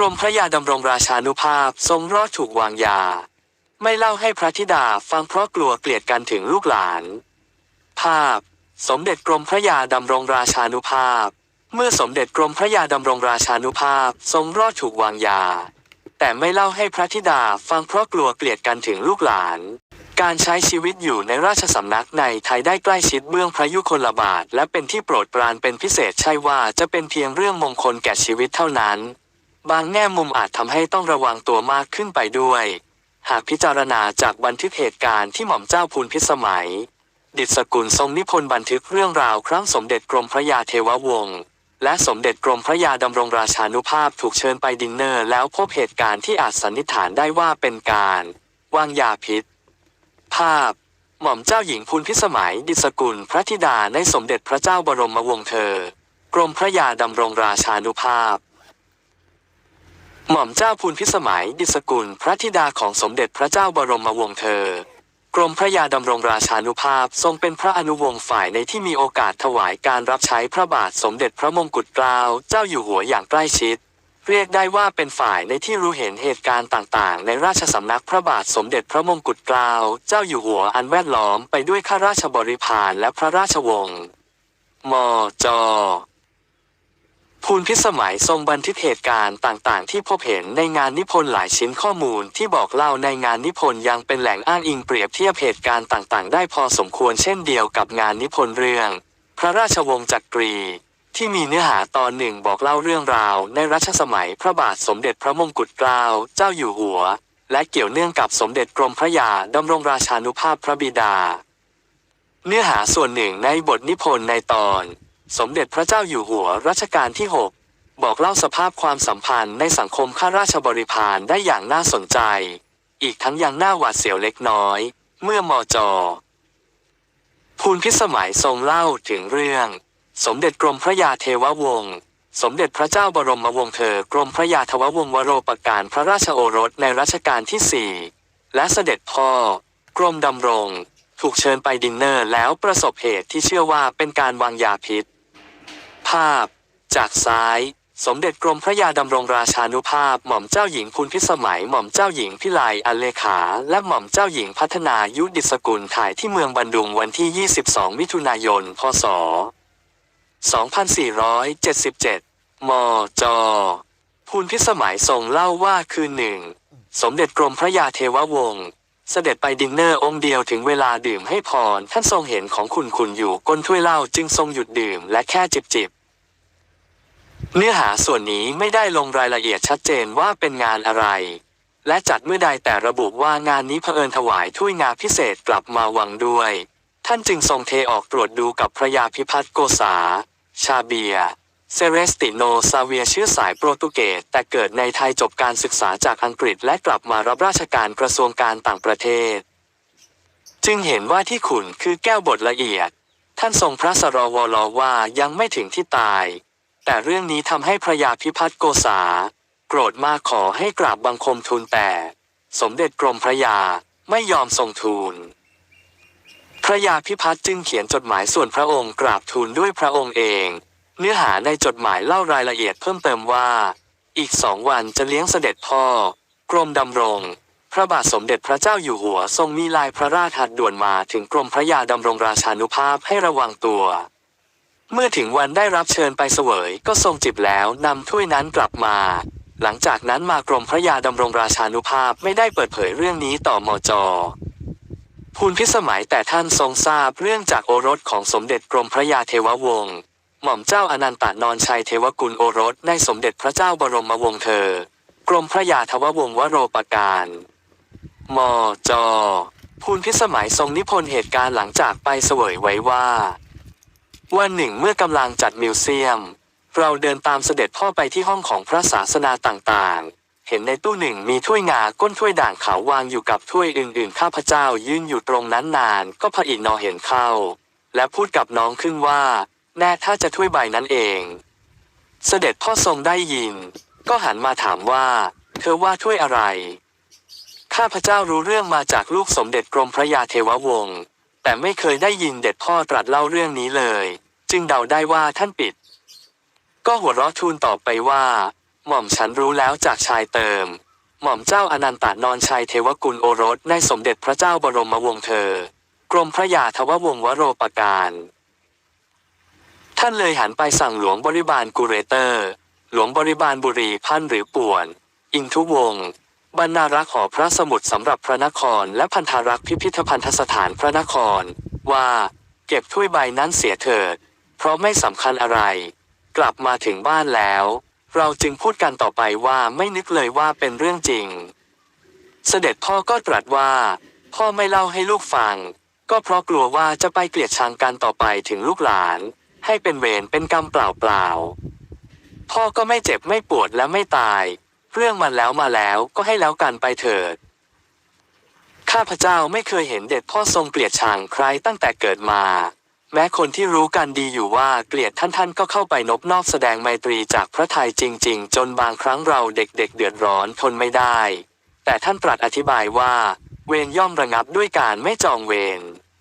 รมพระยาดำรงราชานุภาพทรงรอดถูกวางยา ไม่เล่าให้พระธิดาฟังเพราะกลัวเกลียดกันถึงลูกหลาน ภาพ สมเด็จกรมพระยาดำรงราชานุภาพ เมื่อสมเด็จกรมพระยาดำรงราชานุภาพทรงรอดถูกวางยา แต่ไม่เล่าให้พระธิดาฟังเพราะกลัวเกลียดกันถึงลูกหลาน การใช้ชีวิตอยู่ในราชสำนักในไทยได้ใกล้ชิดเบื้องพระยุคลบาทและเป็นที่โปรดปรานเป็นพิเศษใช่ว่าจะเป็นเพียงเรื่องมงคลแก่ชีวิตเท่านั้น บางแง่มุมอาจทำให้ต้องระวังตัวมากขึ้นไปด้วย หากพิจารณาจากบันทึกเหตุการณ์ที่หม่อมเจ้าพูนพิสมัย ดิษสกุลทรงนิพนธ์บันทึกเรื่องราวครั้งสมเด็จกรมพระยาเทววงศ์และสมเด็จกรมพระยาดำรงราชานุภาพถูกเชิญไปดินเนอร์แล้วพบเหตุการณ์ที่อาจสันนิษฐานได้ว่าเป็นการวางยาพิษ ภาพ หม่อมเจ้าหญิงพูนพิสมัยดิษสกุลพระธิดาในสมเด็จพระเจ้าบรมวงศ์เธอ กรมพระยาดำรงราชานุภาพ หม่อมเจ้าพูนพิสมัยดิสกุลพระธิดาของสมเด็จพระเจ้าบรมวงศ์เธอ กรมพระยาดำรงราชานุภาพทรงเป็นพระอนุวงศ์ฝ่ายในที่มีโอกาสถวายการรับใช้พระบาทสมเด็จพระมงกุฎเกล้าเจ้าอยู่หัวอย่างใกล้ชิด เรียกได้ว่าเป็นฝ่ายในที่รู้เห็นเหตุการณ์ต่างๆ ในราชสำนักพระบาทสมเด็จพระมงกุฎเกล้าเจ้าอยู่หัวอันแวดล้อมไปด้วยข้าราชบริพารและพระราชวงศ์มจ ภูลพิสมัยทรงบันทึกเหตุการณ์ต่างๆ ที่พบเห็นในงานนิพนธ์หลายชิ้นข้อมูลที่บอกเล่าในงานนิพนธ์ยังเป็นแหล่งอ้างอิงเปรียบเทียบเหตุการณ์ต่างๆ ได้พอสมควรเช่นเดียวกับงานนิพนธ์เรื่อง พระราชวงศ์จักรี ที่มีเนื้อหาตอนหนึ่งบอกเล่าเรื่องราวในรัชสมัยพระบาทสมเด็จพระมงกุฎเกล้าเจ้าอยู่หัว และเกี่ยวเนื่องกับสมเด็จกรมพระยาดำรงราชานุภาพพระบิดา เนื้อหาส่วนหนึ่งในบทนิพนธ์ในตอน สมเด็จพระเจ้าอยู่หัวรัชกาลที่ 6 บอกเล่าสภาพความสัมพันธ์ในสังคมข้าราชบริพารได้อย่างน่าสนใจ อีกทั้งยังน่าหวาดเสียวเล็กน้อย เมื่อมอจอภูลพิสมัยทรงเล่าถึงเรื่อง สมเด็จกรมพระยาเทววงศ์สมเด็จพระเจ้าบรมวงศ์เธอกรมพระยาทววงศ์วโรปการพระราชโอรสในรัชกาลที่สี่และเสด็จพ่อ กรมดำรง ถูกเชิญไปดินเนอร์แล้วประสบเหตุที่เชื่อว่าเป็นการวางยาพิษ ภาพ จากซ้าย สมเด็จกรมพระยาดำรงราชานุภาพหม่อมเจ้าหญิงพูนพิสมัยหม่อมเจ้าหญิงพิไลอันเลขา และหม่อมเจ้าหญิงพัฒนายุดิสกุลถ่ายที่เมืองบันดุงวันที่ 22 มิถุนายน พศ 2477 มจพูนพิสมัยทรงเล่าว่าคืนหนึ่ง สมเด็จกรมพระยาเทววงศ์เสด็จไปดินเนอร์องค์เดียวถึงเวลาดื่มให้พร ท่านทรงเห็นของขุนขุนๆอยู่ก้นถ้วยเหล้าจึงทรงหยุดดื่มและแค่จิบจิบ เนื้อหาส่วนนี้ไม่ได้ลงรายละเอียดชัดเจนว่าเป็นงานอะไร และจัดเมื่อใดแต่ระบุว่างานนี้เผอิญถวายถ้วยงาพิเศษกลับมาวังด้วย ท่านจึงทรงเทออกตรวจดูกับพระยาพิพัฒน์โกษา ชาเบียเซเรสติโนซาเวียเชื้อสายโปรตุเกสแต่เกิดในไทยจบการศึกษาจากอังกฤษและกลับมารับราชการกระทรวงการต่างประเทศ จึงเห็นว่าที่ขุนคือแก้วบทละเอียด ท่านทรงพระสรวลว่ายังไม่ถึงที่ตาย แต่เรื่องนี้ทำให้พระยาพิพัฒน์โกษา โกรธมากขอให้กราบบังคมทูลแต่ สมเด็จกรมพระยาไม่ยอมทรงทูล พระยาพิพัฒน์จึงเขียนจดหมายส่วนพระองค์กราบทูลด้วยพระองค์เอง เนื้อหาในจดหมายเล่ารายละเอียดเพิ่มเติมว่า อีกสองวันจะเลี้ยงเสด็จพ่อ กรมดำรง พระบาทสมเด็จพระเจ้าอยู่หัวทรงมีลายพระราชหัตด่วนมาถึงกรมพระยาดำรงราชานุภาพให้ระวังตัว เมื่อถึงวันได้รับเชิญไปเสวยก็ทรงจิบแล้วนำถ้วยนั้นกลับมา หลังจากนั้นมากรมพระยาดำรงราชานุภาพไม่ได้เปิดเผยเรื่องนี้ต่อมจภูลพิสมัยแต่ท่านทรงทราบเรื่องจากโอรสของสมเด็จกรมพระยาเทววงศ์หม่อมเจ้าอนันตานนชัยเทวกุลโอรสในสมเด็จพระเจ้าบรมวงศ์เธอ กรมพระยาทววงศ์วโรปการ มจภูลพิสมัยทรงนิพนธ์เหตุการณ์หลังจากไปเสวยไว้ว่า วันหนึ่งเมื่อกำลังจัดมิวเซียม เราเดินตามเสด็จพ่อไปที่ห้องของพระศาสนาต่างๆ เห็นในตู้หนึ่งมีถ้วยงาก้นถ้วยด่างขาววางอยู่กับถ้วยอื่นๆ ข้าพเจ้ายืนอยู่ตรงนั้นนานก็พระอินทร์นอเห็นเข้า และพูดกับน้องขึ้นว่า แน่ถ้าจะถ้วยใบนั้นเอง เสด็จพ่อทรงได้ยิน ก็หันมาถามว่า เธอว่าถ้วยอะไรข้าพเจ้ารู้เรื่องมาจากลูกสมเด็จกรมพระยาเทววงศ์ แต่ไม่เคยได้ยินเด็ดพ่อตรัสเล่าเรื่องนี้เลย จึงเดาได้ว่าท่านปิด ก็หัวเราะทูลตอบไปว่า หม่อมฉันรู้แล้วจากชายเติม หม่อมเจ้าอนันตานอนชัยเทวกุลโอรสในสมเด็จพระเจ้าบรมวงศ์เธอ กรมพระยาทววงศ์วโรปการท่านเลยหันไปสั่งหลวงบริบาลกูเรเตอร์ หลวงบริบาลบุรีพันหรือป่วน อิงทุวงศ์ บรรณารักษ์หอพระสมุทรสำหรับพระนคร และพันธารักษ์พิพิธภัณฑสถานพระนคร ว่า เก็บถ้วยใบนั้นเสียเถิด เพราะไม่สำคัญอะไร กลับมาถึงบ้านแล้ว เราจึงพูดกันต่อไปว่าไม่นึกเลยว่าเป็นเรื่องจริง เสด็จพ่อก็ตรัสว่า พ่อไม่เล่าให้ลูกฟัง ก็เพราะกลัวว่าจะไปเกลียดชังกันต่อไปถึงลูกหลาน ให้เป็นเวรเป็นกรรมเปล่าๆพ่อก็ไม่เจ็บไม่ปวดและไม่ตาย เรื่องมันแล้วมาแล้วก็ให้แล้วกันไปเถิด ข้าพเจ้าไม่เคยเห็นเด็ดพ่อทรงเกลียดชังใครตั้งแต่เกิดมา แม้คนที่รู้กันดีอยู่ว่าเกลียดท่านท่านก็เข้าไปนบนอบแสดงไมตรีจากพระไทยจริง ๆ จนบางครั้งเราเด็กๆเดือดร้อนทนไม่ได้ แต่ท่านตรัสอธิบายว่า เวรย่อมระงับด้วยการไม่จองเวร